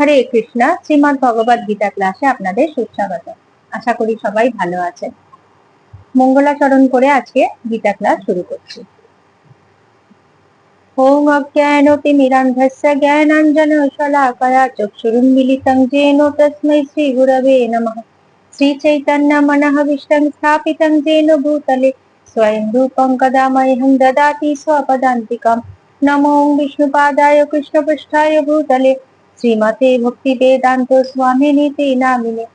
হরে কৃষ্ণা, শ্রীমদ ভগবত গীতা ক্লাসে আপনাদের সুস্বাগত। আশা করি সবাই ভালো আছেন। মঙ্গলাচরণ করে আজকে গীতা ক্লাস শুরু করছি। ওং অজ্ঞানতিমিরান্ধস্য জ্ঞানাঞ্জন শলাকয়া শ্রী গুরবে নমঃ শ্রী চৈতন্য মনঃ বিষ্টং স্থাপিতং জেন ভূতলে স্বয়ং रूपं कदा দদাতি ददाति स्वपदान्तिकं नमो विष्णुपादाय कृष्णपृष्ठाय শ্রীমতে ভক্তি বেদান্ত স্বামিনীতি নামিনে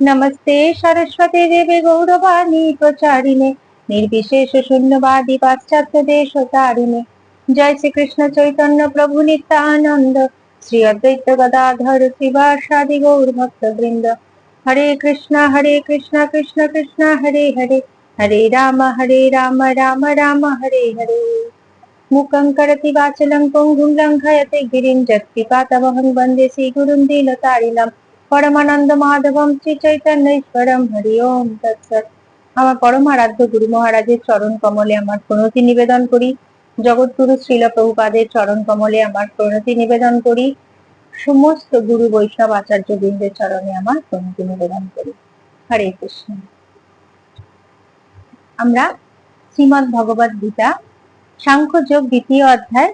নমস্তে সরস্বতী দেবী গৌরবাণী প্রচারিণে। নির্বিশেষ শূন্যবাদী পাশ্চাত্য দেশ তারিণে জয় শ্রীকৃষ্ণ চৈতন্য প্রভু নিত্যানন্দ। শ্রী অদ্বৈত গদাধর শ্রীবাসাদি গৌর ভক্তবৃন্দ হরে কৃষ্ণ হরে কৃষ্ণ কৃষ্ণ কৃষ্ণ, হরে হরে। হরে রাম হরে রাম রাম রাম, হরে হরে। மூக்கம் கடத்தி வாச்சலம் பொங்கும் পরমানন্দ শ্রী চৈতন্য হরি ওম আমার পরম আরাধ্য গুরু মহারাজের চরণ কমলে আমার প্রণতি নিবেদন করি। জগৎগুরু শ্রীল প্রভুপাদের চরণ কমলে আমার প্রণতি নিবেদন করি। সমস্ত গুরু বৈষ্ণব আচার্য বৃন্দের চরণে আমার প্রণতি নিবেদন করি। হরে কৃষ্ণ। আমরা শ্রীমদ্ ভগবত গীতা সাংখ্য যোগ দ্বিতীয় অধ্যায়,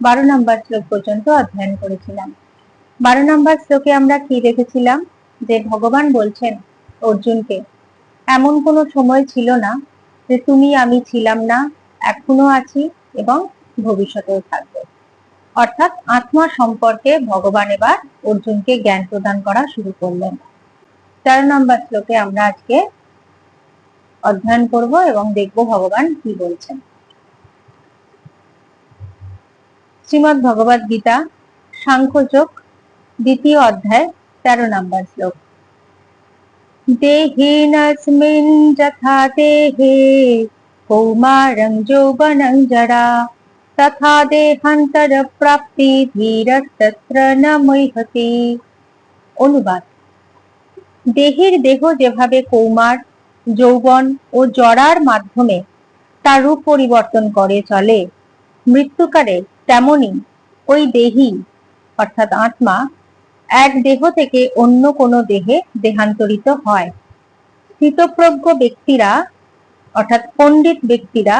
বারো নম্বর শ্লোক পর্যন্ত অধ্যয়ন করেছিলাম। বারো নম্বর শ্লোকে আমরা কি দেখেছিলাম? যে ভগবান বলছেন, অর্জুনকে, এমন কোনো সময় ছিল না যে তুমি আমি ছিলাম না, এখনও আছি এবং ভবিষ্যতেও থাকবে। অর্থাৎ আত্মা সম্পর্কে ভগবান এবার অর্জুনকে জ্ঞান প্রদান করা শুরু করলেন। তেরো নম্বর শ্লোকে আমরা আজকে অধ্যয়ন করব এবং দেখব ভগবান কি বলছেন। শ্রীমদ ভগবদ গীতা সাংখ্যযোগ দ্বিতীয় অধ্যায়, তেরো নম্বর শ্লোক। যথা দেহে, কৌমারং যৌবনং জরা, তথা দেহান্তর প্রাপ্তি ধীরস্তত্র ন মৈহতি। অনুবাদ। দেহের দেহ যেভাবে কৌমার, যৌবন ও জরার মাধ্যমে তার রূপ পরিবর্তন করে চলে, মৃত্যুকালে তেমনি ওই দেহি, অর্থাৎ আত্মা, এক দেহ থেকে অন্য কোনো দেহে দেহান্তরিত হয়। স্থিতপ্রজ্ঞ ব্যক্তিরা, অর্থাৎ পণ্ডিত ব্যক্তিরা,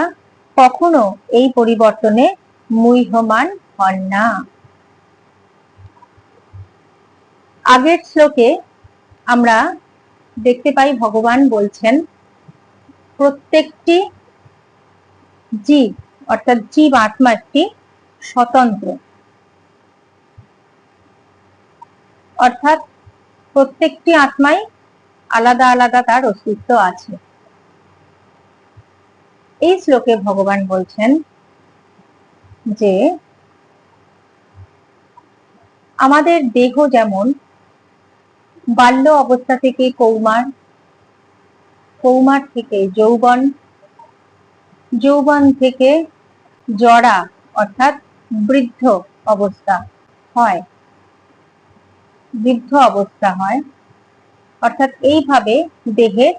কখনো এই পরিবর্তনে মুহ্যমান হন না। আগের শ্লোকে আমরা দেখতে পাই, ভগবান বলছেন, প্রত্যেকটি জীব, অর্থাৎ জীব আত্মা একটি স্বতন্ত্র। অর্থাৎ প্রত্যেকটি আত্মাই আলাদা আলাদা তার অস্তিত্ব আছে। এই শ্লোকে ভগবান বলছেন যে, আমাদের দেহ যেমন বাল্য অবস্থা থেকে কৌমার কৌমার থেকে যৌবন যৌবন থেকে জরা, অর্থাৎ বৃদ্ধ অবস্থা হয়। বৃদ্ধ অবস্থা হয়। অর্থাৎ এইভাবে দেহের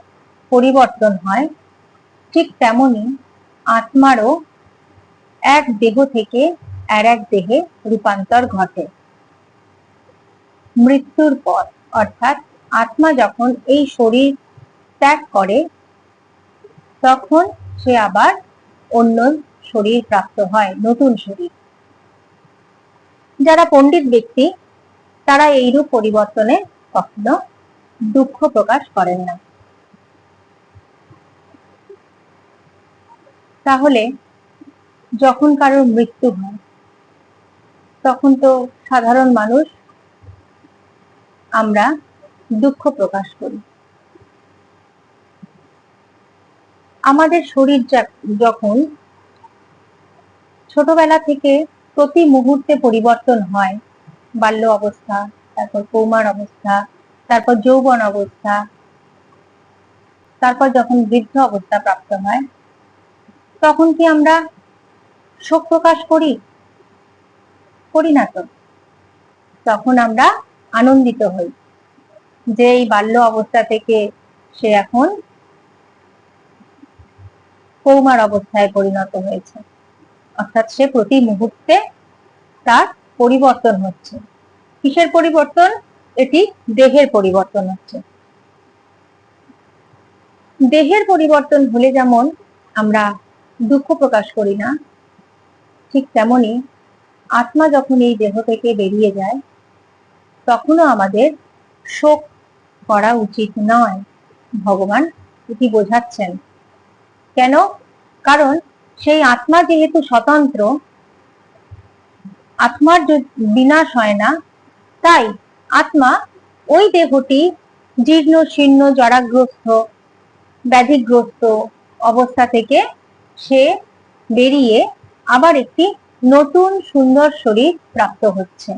পরিবর্তন হয়। ঠিক তেমনি আত্মারও এক দেহ থেকে আর এক দেহে রূপান্তর ঘটে। মৃত্যুর পর, অর্থাৎ আত্মা যখন এই শরীর ত্যাগ করে, তখন সে আবার অন্য শরীর প্রাপ্ত হয়, নতুন শরীর। যারা পণ্ডিত ব্যক্তি, তারা এইরূপ পরিবর্তনে কখনো দুঃখ প্রকাশ করেন না। তাহলে যখন কারোর মৃত্যু হয়, তখন তো সাধারণ মানুষ আমরা দুঃখ প্রকাশ করি। আমাদের শরীর যখন ছোটবেলা থেকে প্রতি মুহূর্তে পরিবর্তন হয়। বাল্য অবস্থা, তারপর কৌমার অবস্থা, তারপর যৌবন অবস্থা, তারপর যখন বৃদ্ধ অবস্থা প্রাপ্ত হয়, তখন কি আমরা শোক প্রকাশ করি? করি না তো। তখন আমরা আনন্দিত হই যে এই বাল্য অবস্থা থেকে সে এখন কৌমার অবস্থায় পরিণত হয়েছে। অর্থাৎ সে প্রতি মুহূর্তে তার পরিবর্তন হচ্ছে। কিসের পরিবর্তন? এটি দেহের পরিবর্তন হচ্ছে। দেহের পরিবর্তন হলে যেমন আমরা দুঃখ প্রকাশ করি না, ঠিক তেমনি আত্মা যখন এই দেহ থেকে বেরিয়ে যায়, তখনও আমাদের শোক করা উচিত নয়। ভগবান এটি বোঝাচ্ছেন। কেন? কারণ সেই আত্মা যেহেতু স্বতন্ত্র, আত্মার বিনাশ হয় না, তাই আত্মা ওই দেহটি জীর্ণ, শীর্ণ, জরাগ্রস্ত, ব্যাধিগ্রস্ত অবস্থা থেকে সে বেরিয়ে আবার একটি নতুন সুন্দর শরীর প্রাপ্ত হচ্ছে।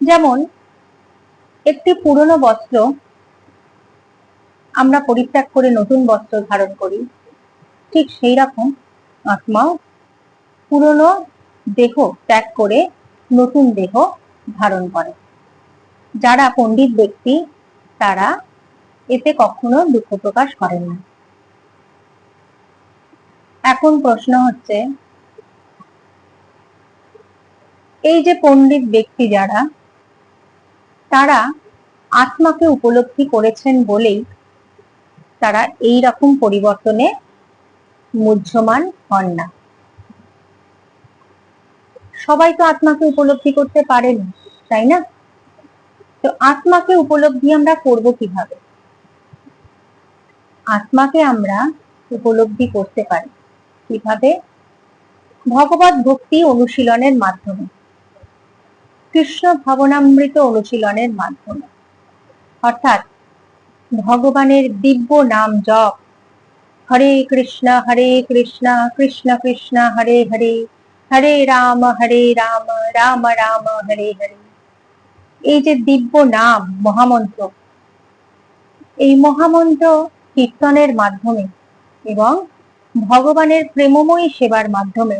যেমন একটি পুরনো বস্ত্র আমরা পরিত্যাগ করে নতুন বস্ত্র ধারণ করি। ঠিক সেই রকম আত্মাও পুরনো দেহ ত্যাগ করে নতুন দেহ ধারণ করে। যারা পণ্ডিত ব্যক্তি, তারা এতে কখনো দুঃখ প্রকাশ করেন না। এখন প্রশ্ন হচ্ছে, এই যে পণ্ডিত ব্যক্তি যারা, তারা আত্মাকে উপলব্ধি করেছেন বলেই তারা এই রকম পরিবর্তনে মুহ্যমান হন না। সবাই তো আত্মাকে উপলব্ধি করতে পারেন, তাই না? তো আত্মাকে উপলব্ধি আমরা করব কীভাবে? আত্মাকে আমরা উপলব্ধি করতে পারি কীভাবে? ভগবত ভক্তি অনুশীলনের মাধ্যমে। কৃষ্ণ ভাবনামৃত অনুশীলনের মাধ্যমে। অর্থাৎ ভগবানের দিব্য নাম জপ। হরে কৃষ্ণ হরে কৃষ্ণ কৃষ্ণ কৃষ্ণ, হরে হরে। হরে রাম হরে রাম রাম রাম, হরে হরে। এই যে দিব্য নাম, মহামন্ত্র, এই মহামন্ত্র কীর্তনের মাধ্যমে এবং ভগবানের প্রেমময়ী সেবার মাধ্যমে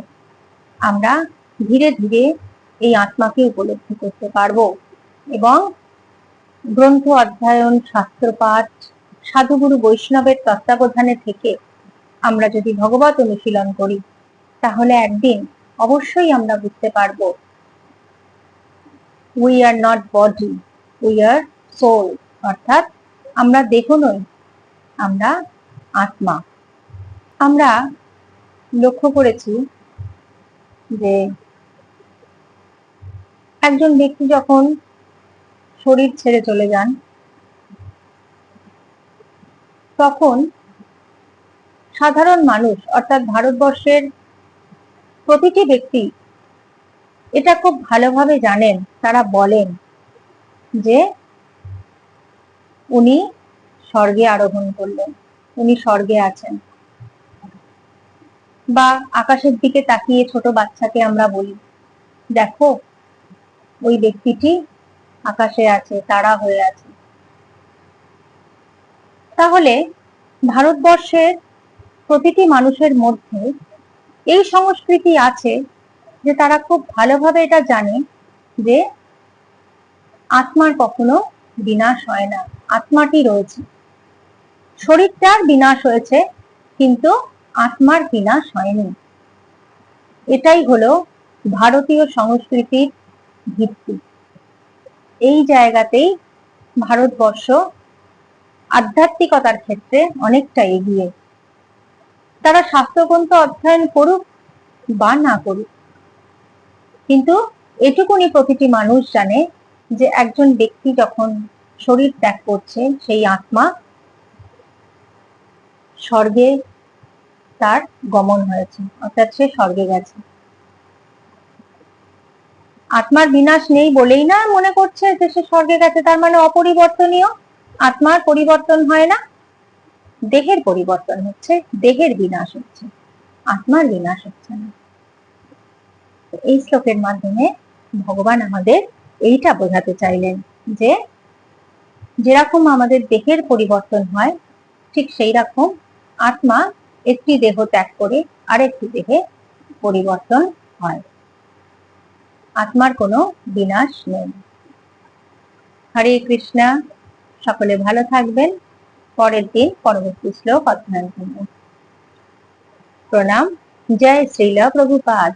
আমরা ধীরে ধীরে এই আত্মাকে উপলব্ধি করতে পারব এবং গ্রন্থ অধ্যয়ন শাস্ত্রপাঠ সাধুগুরু বৈষ্ণবের তত্ত্বাবধানে থেকে আমরা যদি ভগবত অনুশীলন করি, তাহলে একদিন অবশ্যই আমরা বুঝতে পারব we are not body we are soul অর্থাৎ আমরা দেহ নই, আমরা আত্মা। আমরা লক্ষ্য করেছি যে একজন ব্যক্তি যখন শরীর ছেড়ে চলে যান। তখন সাধারণ মানুষ, অর্থাৎ ভারতবর্ষের প্রতিটি ব্যক্তি এটা খুব ভালোভাবে জানেন, তারা বলেন যে উনি স্বর্গে আরোহণ করলেন, উনি স্বর্গে আছেন। বা আকাশের দিকে তাকিয়ে ছোট বাচ্চাকে আমরা বলি, দেখো, ওই ব্যক্তিটি আকাশে আছে, তারা হয়ে আছে। তাহলে ভারতবর্ষের প্রতিটি মানুষের মধ্যে এই সংস্কৃতি আছে যে তারা খুব ভালোভাবে এটা জানে যে আত্মার কখনো বিনাশ হয় না, আত্মাটি রয়েছে। শরীরটার বিনাশ হয়েছে, কিন্তু আত্মার বিনাশ হয়নি। এটাই হলো ভারতীয় সংস্কৃতির ভিত্তি। এই জায়গাতেই ভারতবর্ষ আধ্যাত্মিকতার ক্ষেত্রে অনেকটা এগিয়ে। তারা শাস্ত্রগ্রন্থ অধ্যয়ন করুক বা না করুক। কিন্তু এটুকুনি প্রতিটি মানুষ জানে যে একজন ব্যক্তি যখন শরীর ত্যাগ করছে, সেই আত্মা স্বর্গে তার গমন হয়েছে, অর্থাৎ সে স্বর্গে গেছে। আত্মার বিনাশ নেই বলেই না মনে করছে যে সে স্বর্গে গেছে, তার মানে অপরিবর্তনীয়। আত্মার পরিবর্তন হয় না, দেহের পরিবর্তন হচ্ছে, দেহের বিনাশ হচ্ছে, আত্মার বিনাশ হচ্ছে না। এই শ্লোকের মাধ্যমে ভগবান আমাদের এইটা বোঝাতে চাইলেন যে যেরকম আমাদের দেহের পরিবর্তন হয়, ঠিক সেই রকম আত্মা একটি দেহ ত্যাগ করে আরেকটি দেহে পরিবর্তন হয়। আত্মার কোনো বিনাশ নেই। হরে কৃষ্ণা, সকলে ভালো থাকবেন। পরের দিন পরবর্তী শ্লোক অধ্যয়ন করবেন প্রণাম। জয় শ্রীল প্রভুপাদ।